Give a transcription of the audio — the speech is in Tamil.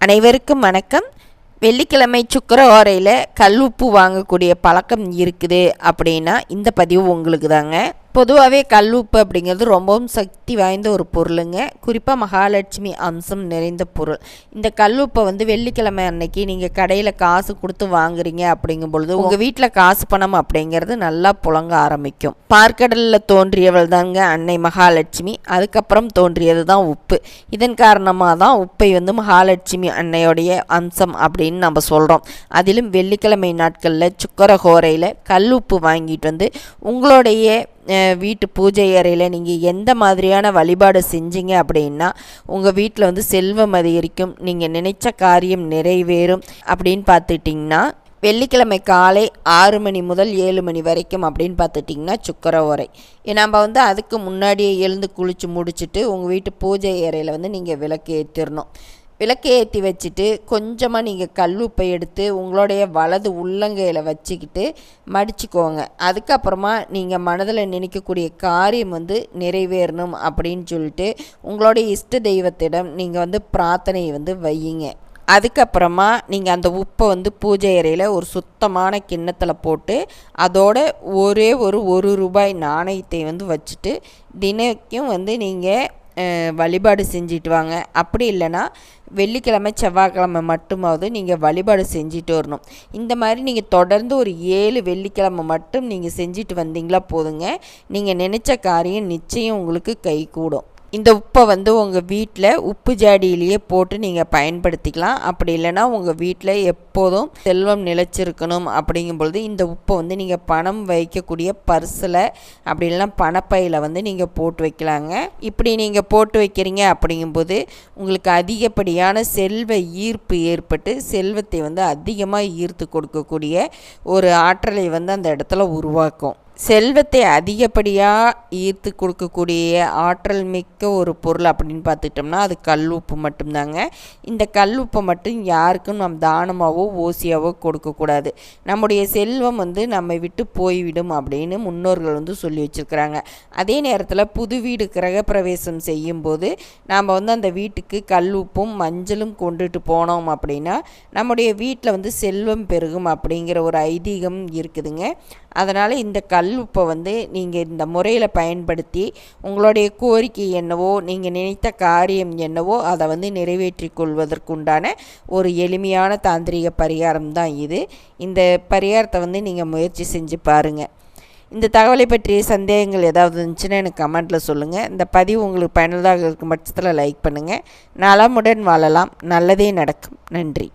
அனைவருக்கும் வணக்கம். வெள்ளிக்கிழமை சுக்கர ஓரையில் கல் உப்பு வாங்கக்கூடிய பழக்கம் இருக்குது அப்படின்னா இந்த பதிவு உங்களுக்கு தாங்க பொதுவாகவே கல் உப்பு அப்படிங்கிறது ரொம்பவும் சக்தி வாய்ந்த ஒரு பொருளுங்க. குறிப்பாக மகாலட்சுமி அம்சம் நிறைந்த பொருள். இந்த கல் உப்பை வந்து வெள்ளிக்கிழமை அன்னைக்கு நீங்கள் கடையில் காசு கொடுத்து வாங்குறீங்க அப்படிங்கும் பொழுது உங்கள் வீட்டில் காசு பணம் அப்படிங்கிறது நல்லா புழங்க ஆரம்பிக்கும். பார்க்கடலில் தோன்றியவள் தாங்க அன்னை மகாலட்சுமி. அதுக்கப்புறம் தோன்றியது தான் உப்பு. இதன் காரணமாக தான் உப்பை வந்து மகாலட்சுமி அன்னையோடைய அம்சம் அப்படின்னு நம்ம சொல்கிறோம் அதிலும் வெள்ளிக்கிழமை நாட்களில் சுக்கரகோரையில் கல் உப்பு வாங்கிட்டு வந்து உங்களுடைய வீட்டு பூஜை அறையில் நீங்கள் எந்த மாதிரியான வழிபாடு செஞ்சீங்க அப்படின்னா உங்கள் வீட்டில் வந்து செல்வம் அதிகரிக்கும் நீங்கள் நினைச்ச காரியம் நிறைவேறும் அப்படின்னு பார்த்துட்டிங்கன்னா வெள்ளிக்கிழமை காலை ஆறு மணி முதல் ஏழு மணி வரைக்கும் அப்படின்னு பார்த்துட்டிங்கன்னா சுக்கர உரை நம்ம வந்து அதுக்கு முன்னாடியே எழுந்து குளித்து முடிச்சுட்டு உங்கள் வீட்டு பூஜை அறையில் வந்து நீங்கள் விளக்கு ஏற்றிடணும் விளக்கு ஏற்றி வச்சுட்டு கொஞ்சமாக நீங்கள் கல்லுப்பை எடுத்து உங்களுடைய வலது உள்ளங்கையில் வச்சுக்கிட்டு மடிச்சுக்கோங்க. அதுக்கப்புறமா நீங்கள் மனதில் நினைக்கக்கூடிய காரியம் வந்து நிறைவேறணும் அப்படின்னு சொல்லிட்டு உங்களுடைய இஷ்ட தெய்வத்திடம் நீங்கள் வந்து பிரார்த்தனையை வந்து வையுங்க. அதுக்கப்புறமா நீங்கள் அந்த உப்பை வந்து பூஜை அறையில் ஒரு சுத்தமான கிண்ணத்தில் போட்டு அதோட ஒரே ஒரு ஒரு ரூபாய் நாணயத்தை வந்து வச்சுட்டு தினைக்கும் வந்து நீங்கள் வழிபாடு செஞ்சுட்டு வாங்க. அப்படி இல்லைன்னா வெள்ளிக்கிழமை செவ்வாய்க்கிழமை மட்டுமாவது நீங்கள் வழிபாடு செஞ்சுட்டு வரணும். இந்த மாதிரி நீங்கள் தொடர்ந்து ஒரு ஏழு வெள்ளிக்கிழமை மட்டும் நீங்கள் செஞ்சுட்டு வந்தீங்களா போதுங்க. நீங்கள் நினச்ச காரியம் நிச்சயம் உங்களுக்கு கை கூடும் இந்த உப்பை வந்து உங்கள் வீட்டில் உப்பு ஜாடியிலேயே போட்டு நீங்கள் பயன்படுத்திக்கலாம். அப்படி இல்லைன்னா உங்கள் வீட்டில் எப்போதும் செல்வம் நிலச்சிருக்கணும் அப்படிங்கும் பொழுது இந்த உப்பை வந்து நீங்கள் பணம் வைக்கக்கூடிய பர்ஸில் அப்படி இல்லைனா பணப்பையில் வந்து நீங்கள் போட்டு வைக்கலாங்க. இப்படி நீங்கள் போட்டு வைக்கிறீங்க அப்படிங்கும்போது உங்களுக்கு அதிகப்படியான செல்வ ஈர்ப்பு ஏற்பட்டு செல்வத்தை வந்து அதிகமாக ஈர்த்து கொடுக்கக்கூடிய ஒரு ஆற்றலை வந்து அந்த இடத்துல உருவாக்கும். செல்வத்தை அதிகப்படியாக ஈர்த்து கொடுக்கக்கூடிய ஆற்றல் மிக்க ஒரு பொருள் அப்படின்னு பார்த்துட்டோம்னா அது கல் உப்பு மட்டும்தாங்க. இந்த கல் உப்பை மட்டும் யாருக்கும் நம்ம தானமாகவோ ஓசியாவோ கொடுக்கக்கூடாது நம்முடைய செல்வம் வந்து நம்மை விட்டு போய்விடும் அப்படின்னு முன்னோர்கள் வந்து சொல்லி வச்சுருக்கிறாங்க. அதே நேரத்தில் புது வீடு கிரகப்பிரவேசம் செய்யும்போது நாம் வந்து அந்த வீட்டுக்கு கல் உப்பும் மஞ்சளும் கொண்டுட்டு போனோம் அப்படின்னா நம்முடைய வீட்டில் வந்து செல்வம் பெருகும் அப்படிங்கிற ஒரு ஐதீகம் இருக்குதுங்க. அதனால் இந்த கல் உப்பை வந்து நீங்கள் இந்த முறையில் பயன்படுத்தி உங்களுடைய கோரிக்கை என்னவோ நீங்கள் நினைத்த காரியம் என்னவோ அதை வந்து நிறைவேற்றி கொள்வதற்குண்டான ஒரு எளிமையான தாந்திரிக பரிகாரம் தான் இது. இந்த பரிகாரத்தை வந்து நீங்கள் முயற்சி செஞ்சு பாருங்கள் இந்த தகவலை பற்றிய சந்தேகங்கள் ஏதாவது இருந்துச்சுன்னா எனக்கு கமெண்ட்டில் சொல்லுங்கள் இந்த பதிவு உங்களுக்கு பயனுள்ளதாக இருக்கும் பட்சத்தில் லைக் பண்ணுங்கள் நலமுடன் வாழலாம். நல்லதே நடக்கும். நன்றி.